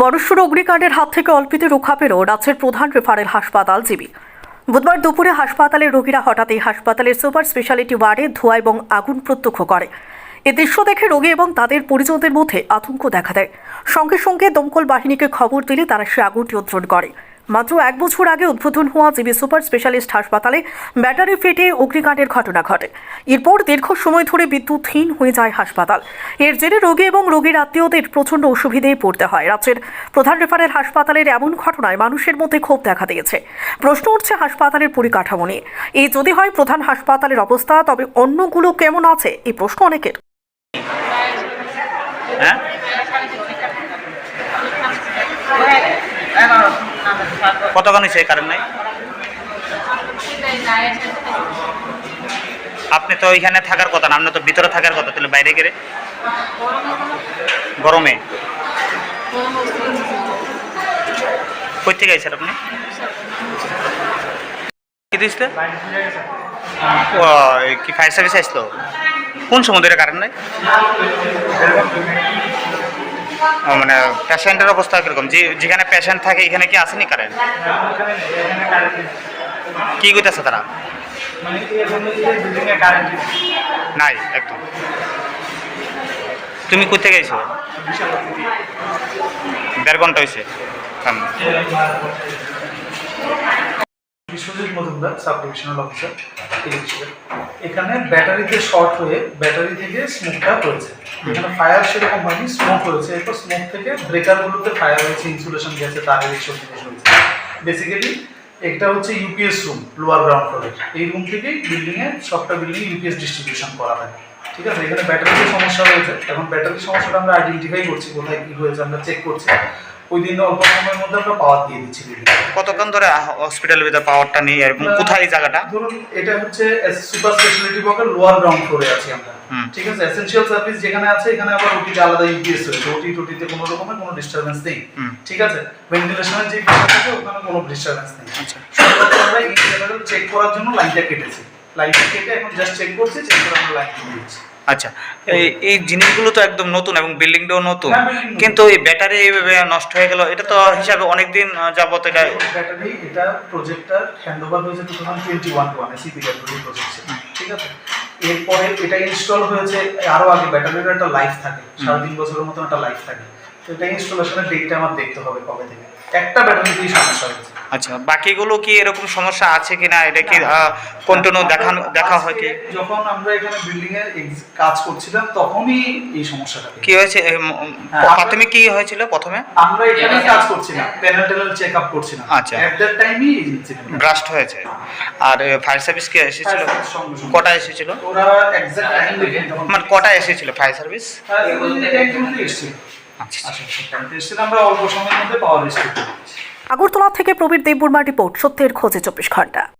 বড়সড় অগ্নিকাণ্ডের হাত থেকে অল্পিতে রক্ষা পেল রাজ্যের প্রধান রেফারেল হাসপাতাল জিবি। বুধবার দুপুরে হাসপাতালের রোগীরা হঠাৎ এই হাসপাতালের সুপার স্পেশালিটি ওয়ার্ডে ধোঁয়া এবং আগুন প্রত্যক্ষ করে। এ দৃশ্য দেখে রোগী এবং তাদের পরিজনদের মধ্যে আতঙ্ক দেখা দেয়। সঙ্গে সঙ্গে দমকল বাহিনীকে খবর দিলে তারা সে আগুন নিয়ন্ত্রণ করে। মাত্র এক বছর আগে উদ্বোধন হওয়া জিবি সুপার স্পেশালিস্ট হাসপাতালে ব্যাটারি ফেটে অগ্নিকাণ্ডের ঘটনা ঘটে। এরপর দীর্ঘ সময় ধরে বিদ্যুৎহীন হয়ে যায় হাসপাতাল। এর জেরে রোগী এবং রোগীর আত্মীয়দের প্রচণ্ড অসুবিধায় পড়তে হয়। রাজ্যের প্রধান রেফারেল হাসপাতালের এমন ঘটনায় মানুষের মধ্যে ক্ষোভ দেখা দিয়েছে। প্রশ্ন উঠছে হাসপাতালের পরিকাঠামো নিয়ে। এই যদি হয় প্রধান হাসপাতালের অবস্থা, তবে অন্যগুলো কেমন আছে? এই প্রশ্ন অনেকের। হ্যাঁ? কতক্ষণ হয়েছে কারেন্ট নাই আপনি তো ওইখানে থাকার কথা না, আপনি তো ভিতরে থাকার কথা, তাহলে বাইরে গেলে? গরমে? কই থেকে আইসেন আপনি? কি দিয়েছিলে? ও কি ফায়ার সার্ভিস আসলো? কোন সময় ধরে কারেন্ট নাই মানে পেশেন্টের অবস্থা কীরকম? যেখানে পেশেন্ট থাকে, এখানে কি আসেনি কারেন্ট কি কইতেছে তারা? নাই, একদম। তুমি কোথা থেকে গেছো দেড় ঘণ্টা হয়েছে? Biswajit Majumdar sub divisional officer electrical এখানে ব্যাটারিতে শর্ট হয়ে ব্যাটারি থেকে স্মোকটা হয়েছে। এখানে ফায়ার সেরকম হয়নি স্মোক হয়েছে এরপর স্মোক থেকে ব্রেকারগুলোতে ফায়ার হয়েছে, ইনসুলেশন গেছে তারের এইসব জিনিস হয়েছে। বেসিক্যালি এটা হচ্ছে ইউপিএস রুম লোয়ার গ্রাউন্ড ফ্লোরের এই রুম থেকেই বিল্ডিংয়ে সবটা বিল্ডিং ইউপিএস ডিস্ট্রিবিউশন করা হয়। ঠিক আছে? এখানে ব্যাটারিতে সমস্যা হয়েছে এখন ব্যাটারির সমস্যাটা আমরা আইডেন্টিফাই করছি কোথায় কী হয়েছে আমরা চেক করছি। ওই দিন অল্প সময়ের মধ্যে আমরা পাওয়ার দিয়ে দিচ্ছি কতক্ষণ ধরে হসপিটালের ভিতরে পাওয়ারটা নিয়ে এবং কোথায় জায়গাটা? ধরুন এটা হচ্ছে সুপার স্পেশালিটি ব্লকের লোয়ার গ্রাউন্ড ফ্লোরে আছি আমরা। ঠিক আছে? এসেনশিয়াল সার্ভিস যেখানে আছে এখানে আবার ওটিতে আলাদা ইউপিএস রয়েছে। ওটি টোটিতে কোনো রকমের কোনো ডিস্টারবেন্স নেই। ঠিক আছে? ভেন্টিলেশনের যে বিষয় ওখানে কোনো ডিস্টারবেন্স নেই। আচ্ছা। আমরা এই চেক করার জন্য লাইনটা কেটেছি। লাইনটা কেটে এখন জাস্ট চেক করছি চেক করে আমরা দিচ্ছি। আচ্ছা এই জিনিসগুলো তো একদম নতুন এবং বিল্ডিংটাও নতুন। হ্যাঁ, নতুন। কিন্তু এই ব্যাটারি এইভাবে নষ্ট হয়ে গেল এটা তো হিসাবে অনেকদিন যাবত এটা ব্যাটারি এটা প্রজেক্টটা হ্যান্ড ওভার হয়েছে two thousand twenty one one ACP project ঠিক আছে? এরপরে এটা ইনস্টল হয়েছে আরও আগে ব্যাটারির একটা লাইফ থাকে। সাড়ে তিন বছরের মতো একটা লাইফ থাকে। তো এটা ইনস্টলেশনের ডেটটা আমার দেখতে হবে কবে থেকে। একটা ব্যাটারিতেই সমস্যা হয়েছে। আচ্ছা বাকিগুলো কি এরকম সমস্যা আছে কিনা? এটা কি কন্টিনিউ দেখানো দেখা হয় কি যখন আমরা এখানে বিল্ডিং এ ex- কাজ করছিলাম তখনই এই সমস্যাটা কি হয়েছে? হ্যাঁ, প্রাথমিক কি হয়েছিল প্রথমে? আমরা এখানে কাজ করছিলাম প্যানেল চেক আপ করছিলাম। আচ্ছা। এট দ্যাট টাইমই ব্রাস্ট হয়েছে। আর ফায়ার সার্ভিস কি এসেছিল? কটা এসেছিল? ওরা এক্সাক্ট টাইম মানে কটা এসেছিল ফায়ার সার্ভিস এসেছিল। আচ্ছা আচ্ছা আচ্ছা আগরতলা থেকে প্রবীর দেববর্মা রিপোর্ট সত্যের খোঁজে চব্বিশ ঘণ্টা।